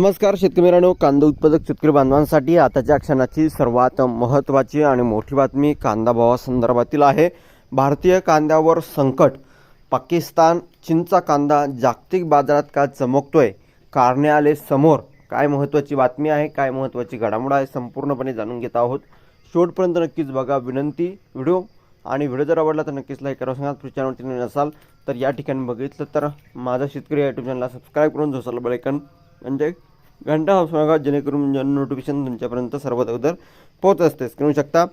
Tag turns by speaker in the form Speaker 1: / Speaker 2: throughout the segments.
Speaker 1: नमस्कार शेतकरी मित्रांनो. कांदा उत्पादक शेतकरी बांधवांसाठी आताच्या क्षणाची सर्वात महत्त्वाची आणि मोठी बातमी कांदा भावासंदर्भातील आहे. भारतीय कांद्यावर संकट. पाकिस्तान चीनचा कांदा जागतिक बाजारात का चमकतोय? कारणे आले समोर. काय महत्त्वाची बातमी आहे काय महत्त्वाची घडामोड आहे संपूर्णपणे जाणून घेत आहोत. शेवटपर्यंत नक्कीच बघा विनंती व्हिडिओ. आणि व्हिडिओ जर आवडला तर नक्कीच लाईक करा. सांगा चॅनलवरती नसाल असाल तर या ठिकाणी बघितलं तर माझा शेतकरी युट्यूब चॅनलला सबस्क्राईब करून झोसाल बेलायकन म्हणजे घंटा हाऊस मागा जेणेकरून जन नोटिफिकेशन तुमच्यापर्यंत सर्वात अगोदर पोहोच असते. करू शकता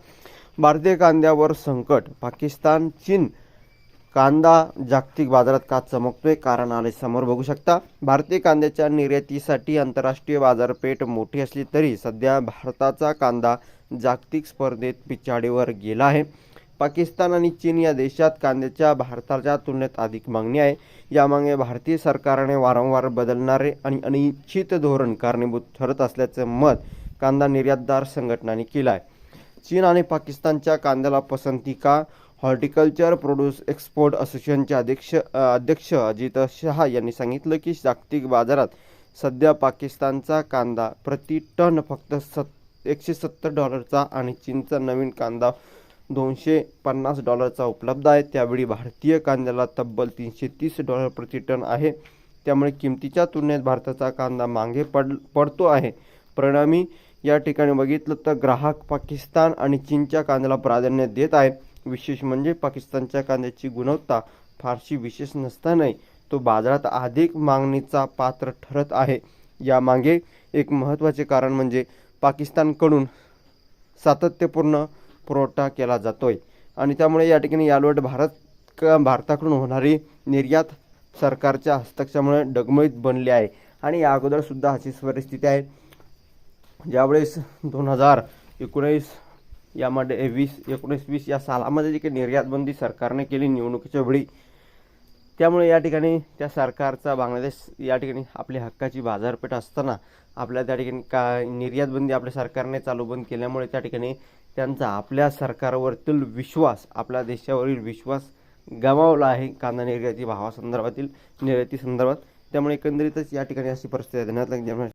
Speaker 1: भारतीय कांद्यावर संकट पाकिस्तान चीन कांदा जागतिक बाजारात का चमकतोय कारण आले समोर बघू शकता. भारतीय कांद्याच्या निर्यातीसाठी आंतरराष्ट्रीय बाजारपेठ मोठी असली तरी सध्या भारताचा कांदा जागतिक स्पर्धेत पिछाडीवर गेला आहे. पाकिस्तान आणि चीन या देशात कांद्याच्या भारताच्या तुलनेत अधिक मागणी आहे. यामागे भारतीय सरकारने वारंवार बदलणारे आणि अनिश्चित धोरण कारणीभूत ठरत असल्याचं मत कांदा निर्यातदार संघटनांनी केलं आहे चीन आणि पाकिस्तानच्या कांद्याला पसंती का? हॉर्टिकल्चर प्रोड्यूस एक्सपोर्ट असोसिएशनचे अध्यक्ष अध्यक्ष अजित शहा यांनी सांगितलं की जागतिक बाजारात सध्या पाकिस्तानचा कांदा प्रति टन फक्त सत् एकशे सत्तर डॉलरचा आणि चीनचा नवीन कांदा दोनशे पन्नास डॉलरचा उपलब्ध आहे. त्यावेळी भारतीय कांद्याला तब्बल तीनशे तीस डॉलर प्रति टन आहे. त्यामुळे किमतीच्या तुलनेत भारताचा कांदा मागे पड पडतो आहे. परिणामी या ठिकाणी बघितलं तर ग्राहक पाकिस्तान आणि चीनच्या कांद्याला प्राधान्य देत आहे. विशेष म्हणजे पाकिस्तानच्या कांद्याची गुणवत्ता फारशी विशेष नसतानाही तो बाजारात अधिक मागणीचा पात्र ठरत आहे. यामागे एक महत्त्वाचे कारण म्हणजे पाकिस्तानकडून सातत्यपूर्ण पुरवठा केला जातोय. आणि त्यामुळे या ठिकाणी यालवट भारत भारताकडून होणारी निर्यात सरकारच्या हस्तक्षेपामुळे डगमळीत बनली आहे. आणि या अगोदरसुद्धा अशी अशीच परिस्थिती आहे. ज्यावेळेस दोन हजार एकोणीस यामध्ये वीस एकोणीस वीस या सालामध्ये जी काही निर्यातबंदी सरकारने केली निवडणुकीच्या वेळी त्यामुळे या ठिकाणी त्या सरकारचा बांगलादेश या ठिकाणी आपली हक्काची बाजारपेठ असताना आपल्या त्या ठिकाणी का निर्यातबंदी आपल्या सरकारने चालू बंद केल्यामुळे त्या ठिकाणी त्यांचा आपल्या सरकारवरील विश्वास आपल्या देशावरील विश्वास गमावला आहे. कांदा निर्याती भावासंदर्भातील निर्याती संदर्भात त्यामुळे एकंदरीतच या ठिकाणी अशी परिस्थिती आहे. धन्यवाद.